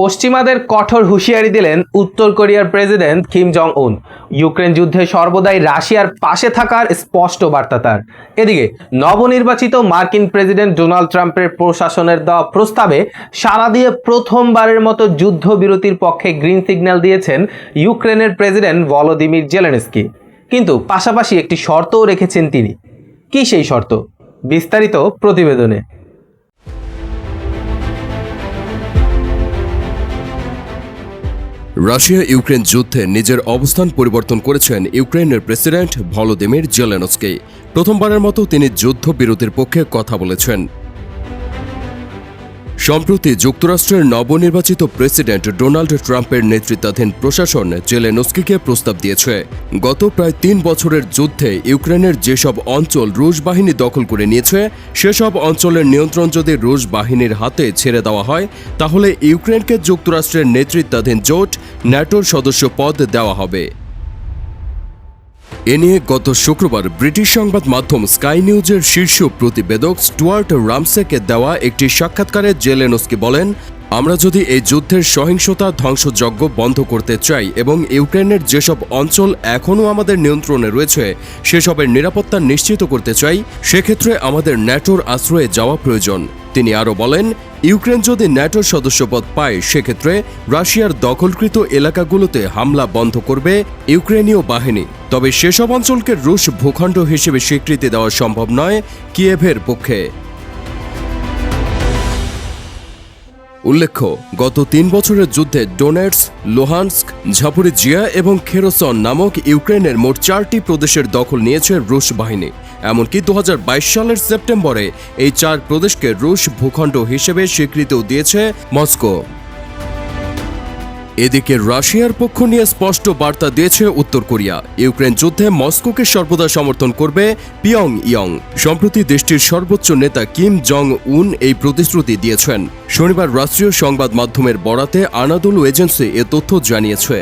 পশ্চিমাদের কঠোর হুঁশিয়ারি দিলেন উত্তর কোরিয়ার প্রেসিডেন্ট কিম জং উন ইউক্রেন যুদ্ধে সর্বদাই রাশিয়ার পাশে থাকার স্পষ্ট বার্তা তার। এদিকে, নবনির্বাচিত মার্কিন প্রেসিডেন্ট ডোনাল্ড ট্রাম্পের প্রশাসনের দেওয়া প্রস্তাবে সাড়া দিয়ে প্রথমবারের মতো যুদ্ধবিরতির পক্ষে গ্রিন সিগন্যাল দিয়েছেন ইউক্রেনের প্রেসিডেন্ট ভলোদিমির জেলেনস্কি। কিন্তু পাশাপাশি একটি শর্তও রেখেছেন তিনি। কি সেই শর্ত? বিস্তারিত প্রতিবেদনে। রাশিয়া ইউক্রেন যুদ্ধে নিজের অবস্থান পরিবর্তন করেছেন ইউক্রেনের প্রেসিডেন্ট ভলোদিমির জেলেনস্কি। প্রথমবারের মতো তিনি যুদ্ধবিরতির পক্ষে কথা বলেছেন। সম্প্রতি যুক্তরাষ্ট্রের নবনির্বাচিত প্রেসিডেন্ট ডোনাল্ড ট্রাম্পের নেতৃত্বাধীন প্রশাসন জেলেনস্কিকে প্রস্তাব দিয়েছে। গত প্রায় তিন বছরের যুদ্ধে ইউক্রেনের যেসব অঞ্চল রুশ বাহিনী দখল করে নিয়েছে, সেসব অঞ্চলের নিয়ন্ত্রণ যদি রুশ বাহিনীর হাতে ছেড়ে দেওয়া হয়, তাহলে ইউক্রেনকে যুক্তরাষ্ট্রের নেতৃত্বাধীন জোট ন্যাটোর সদস্য পদ দেওয়া হবে। এ নিয়ে গত শুক্রবার ব্রিটিশ সংবাদ মাধ্যম স্কাই নিউজের শীর্ষ প্রতিবেদক স্টুয়ার্ট রামসেকে দেওয়া একটি সাক্ষাৎকারে জেলেনস্কি বলেন আমরা যদি এই যুদ্ধের সহিংসতা ধ্বংসযজ্ঞ বন্ধ করতে চাই এবং ইউক্রেনের যেসব অঞ্চল এখনও আমাদের নিয়ন্ত্রণে রয়েছে, সেসবের নিরাপত্তা নিশ্চিত করতে চাই, সেক্ষেত্রে আমাদের ন্যাটোর আশ্রয়ে যাওয়া প্রয়োজন। তিনি আরও বলেন, ইউক্রেন যদি ন্যাটোর সদস্যপদ পায়, সেক্ষেত্রে রাশিয়ার দখলকৃত এলাকাগুলোতে হামলা বন্ধ করবে ইউক্রেনীয় বাহিনী। তবে সেসব অঞ্চলকে রুশ ভূখণ্ড হিসেবে স্বীকৃতি দেওয়া সম্ভব নয় কিয়েভের পক্ষে। উল্লেখ্য, গত তিন বছরের যুদ্ধে ডোনেটস লোহানস্ক, ঝাপুরিজিয়া এবং খেরোসন নামক ইউক্রেনের মোট চারটি প্রদেশের দখল নিয়েছে রুশ বাহিনী। এমনকি দু হাজার বাইশ সালের সেপ্টেম্বরে এই চার প্রদেশকে রুশ ভূখণ্ড হিসেবে স্বীকৃতিও দিয়েছে মস্কো। এদিকে রাশিয়ার পক্ষ নিয়ে স্পষ্ট বার্তা দিয়েছে উত্তর কোরিয়া। ইউক্রেন যুদ্ধে মস্কোকে সর্বদা সমর্থন করবে পিয়ং ইয়ং সম্প্রতি দেশটির সর্বোচ্চ নেতা কিম জং উন এই প্রতিশ্রুতি দিয়েছেন। শনিবার রাষ্ট্রীয় সংবাদ মাধ্যমের বরাতে আনাদুলু এজেন্সি এ তথ্য জানিয়েছে।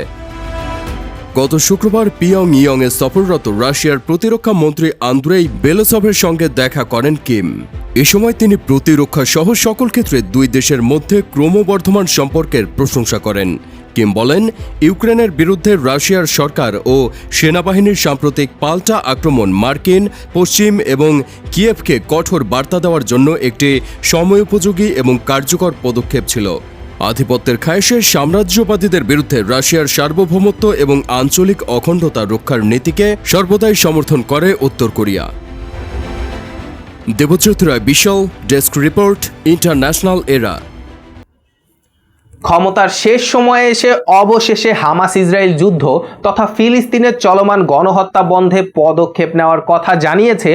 গত শুক্রবার পিয়ং ইয়ং এ সফররত রাশিয়ার প্রতিরক্ষা মন্ত্রী আন্দ্রেই বেলোসভের সঙ্গে দেখা করেন কিম। এ সময় তিনি প্রতিরক্ষা সহ সকল ক্ষেত্রে দুই দেশের মধ্যে ক্রমবর্ধমান সম্পর্কের প্রশংসা করেন। কিম বলেন, ইউক্রেনের বিরুদ্ধে রাশিয়ার সরকার ও সেনাবাহিনীর সাম্প্রতিক পাল্টা আক্রমণ মার্কিন, পশ্চিম এবং কিয়েভকে কঠোর বার্তা দেওয়ার জন্য একটি সময়োপযোগী এবং কার্যকর পদক্ষেপ ছিল। আধিপত্যের খায়েশের সাম্রাজ্যবাদীদের বিরুদ্ধে রাশিয়ার সার্বভৌমত্ব এবং আঞ্চলিক অখণ্ডতা রক্ষার নীতিকে সর্বদাই সমর্থন করে উত্তর Korea. Debjyoti Roy Bishal, desk report, international এরা। ক্ষমতার শেষ সময়ে এসে অবশেষে হামাস ইসরায়েল যুদ্ধ তথা ফিলিস্তিনের চলমান গণহত্যা বন্ধে পদক্ষেপ নেওয়ার কথা জানিয়েছে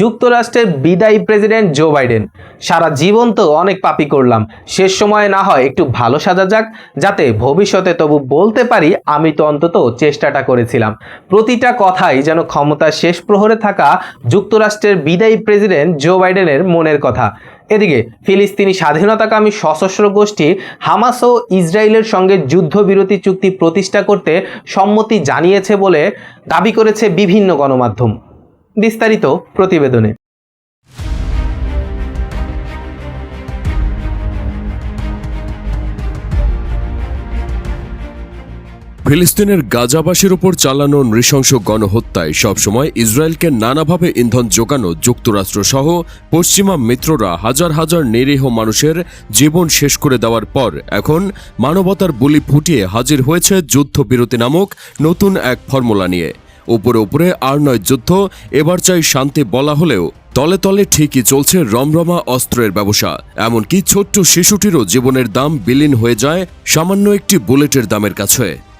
যুক্তরাষ্ট্রের বিদায়ী প্রেসিডেন্ট জো বাইডেন। সারা জীবন তো অনেক পাপি করলাম। শেষ সময়ে না হয় একটু ভালো সাজা যাক, যাতে ভবিষ্যতে তবু বলতে পারি আমি তো অন্তত চেষ্টাটা করেছিলাম। প্রতিটা কথাই যেন ক্ষমতার শেষ প্রহরে থাকা যুক্তরাষ্ট্রের বিদায়ী প্রেসিডেন্ট জো বাইডেনের মনের কথা। এদিকে ফিলিস্তিনি স্বাধীনতাকামী সশস্ত্র গোষ্ঠী হামাস ও ইসরায়েলের সঙ্গে যুদ্ধবিরতি চুক্তি প্রতিষ্ঠা করতে সম্মতি জানিয়েছে বলে দাবি করেছে বিভিন্ন গণমাধ্যম। বিস্তারিত প্রতিবেদনে। ফিলিস্তিনের গাজাবাসীর উপর চালানো নৃশংস গণহত্যায় সবসময় ইসরায়েলকে নানাভাবে ইন্ধন যোগানো যুক্তরাষ্ট্র সহ পশ্চিমা মিত্ররা হাজার হাজার নিরীহ মানুষের জীবন শেষ করে দেওয়ার পর এখন মানবতার বলি ফুটিয়ে হাজির হয়েছে যুদ্ধবিরতি নামক নতুন এক ফর্মুলা নিয়ে। উপরে উপরে আর নয় যুদ্ধ, এবার চাই শান্তি বলা হলেও তলে তলে ঠিকই চলছে রমরমা অস্ত্রের ব্যবসা। এমনকি ছোট্ট শিশুটিরও জীবনের দাম বিলীন হয়ে যায় সামান্য একটি বুলেটের দামের কাছে।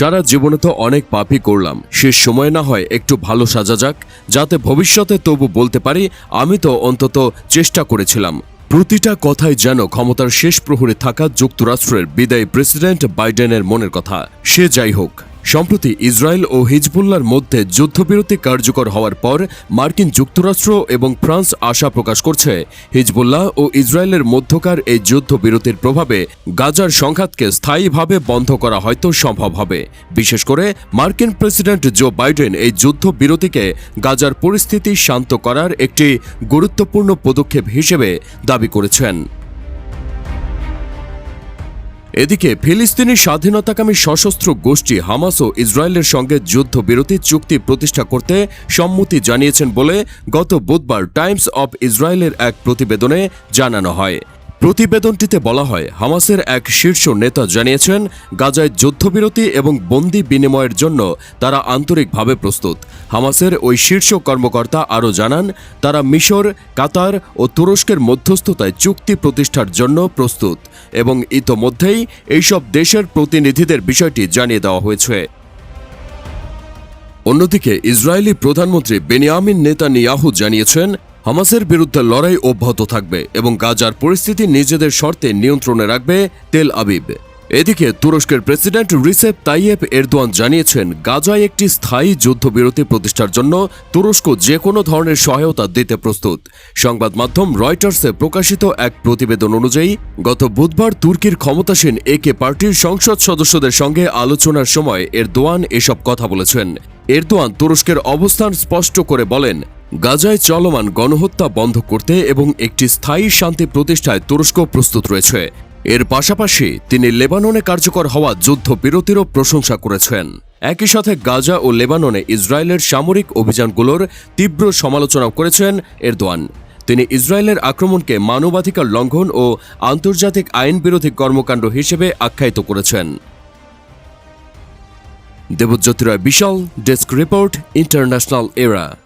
সারা জীবনে তো অনেক পাপই করলাম। শেষ সময় না হয় একটু ভালো সাজা যাক, যাতে ভবিষ্যতে তবু বলতে পারি, আমি তো অন্তত চেষ্টা করেছিলাম। প্রতিটা কথাই যেন ক্ষমতার শেষ প্রহরে থাকা যুক্তরাষ্ট্রের বিদায়ী প্রেসিডেন্ট বাইডেনের মনের কথা। সে যাই হোক। সম্প্রতি ইসরায়েল ও হিজবুল্লার মধ্যে যুদ্ধবিরতি কার্যকর হওয়ার পর মার্কিন যুক্তরাষ্ট্র এবং ফ্রান্স আশা প্রকাশ করছে। হিজবুল্লাহ ও ইসরায়েলের মধ্যকার এই যুদ্ধবিরতির প্রভাবে গাজার সংঘাতকে স্থায়ীভাবে বন্ধ করা হয়তো সম্ভব হবে। বিশেষ করে মার্কিন প্রেসিডেন্ট জো বাইডেন এই যুদ্ধবিরতিকে গাজার পরিস্থিতি শান্ত করার একটি গুরুত্বপূর্ণ পদক্ষেপ হিসেবে দাবি করেছেন। এদিকে ফিলিস্তিনি স্বাধীনতাকামী সশস্ত্র গোষ্ঠী হামাস ও ইসরায়েলের সঙ্গে যুদ্ধবিরতি চুক্তি প্রতিষ্ঠা করতে সম্মতি জানিয়েছেন বলে গত বুধবার টাইমস অব ইসরায়েলের এক প্রতিবেদনে জানানো হয়। প্রতিবেদনটিতে বলা হয়, হামাসের এক শীর্ষ নেতা জানিয়েছেন, গাজায় যুদ্ধবিরতি এবং বন্দি বিনিময়ের জন্য তারা আন্তরিকভাবে প্রস্তুত। হামাসের ওই শীর্ষ কর্মকর্তা আরও জানান, তারা মিশর, কাতার ও তুরস্কের মধ্যস্থতায় চুক্তি প্রতিষ্ঠার জন্য প্রস্তুত। এবং ইতোমধ্যেই এইসব দেশের প্রতিনিধিদের বিষয়টি জানিয়ে দেওয়া হয়েছে। অন্যদিকে ইসরায়েলি প্রধানমন্ত্রী বেনিয়ামিন নেতানিয়াহু জানিয়েছেন, হামাসের বিরুদ্ধে লড়াই অব্যাহত থাকবে এবং গাজার পরিস্থিতি নিজেদের শর্তে নিয়ন্ত্রণে রাখবে তেল আবিব। এদিকে তুরস্কের প্রেসিডেন্ট রিসেপ তাইয়েব এরদোয়ান জানিয়েছেন, গাজায় একটি স্থায়ী যুদ্ধবিরতি প্রতিষ্ঠার জন্য তুরস্ক যে কোনো ধরনের সহায়তা দিতে প্রস্তুত। সংবাদ মাধ্যম রয়টার্সে প্রকাশিত এক প্রতিবেদন অনুযায়ী, গত বুধবার তুর্কির ক্ষমতাসীন একে পার্টির সংসদ সদস্যদের সঙ্গে আলোচনার সময় এরদোয়ান এসব কথা বলেছেন। এরদোয়ান তুরস্কের অবস্থান স্পষ্ট করে বলেন, গাজায় চলমান গণহত্যা বন্ধ করতে এবং একটি স্থায়ী শান্তি প্রতিষ্ঠায় তুরস্ক প্রস্তুত রয়েছে। এর পাশাপাশি তিনি লেবাননে কার্যকর হওয়া যুদ্ধবিরতিরও প্রশংসা করেছেন। একই সাথে গাজা ও লেবাননে ইসরায়েলের সামরিক অভিযানগুলোর তীব্র সমালোচনা করেছেন এরদোয়ান। তিনি ইসরায়েলের আক্রমণকে মানবাধিকার লঙ্ঘন ও আন্তর্জাতিক আইন বিরোধী কর্মকাণ্ড হিসেবে আখ্যায়িত করেছেন। Debjyoti Roy Bishal, desk report, international এরা।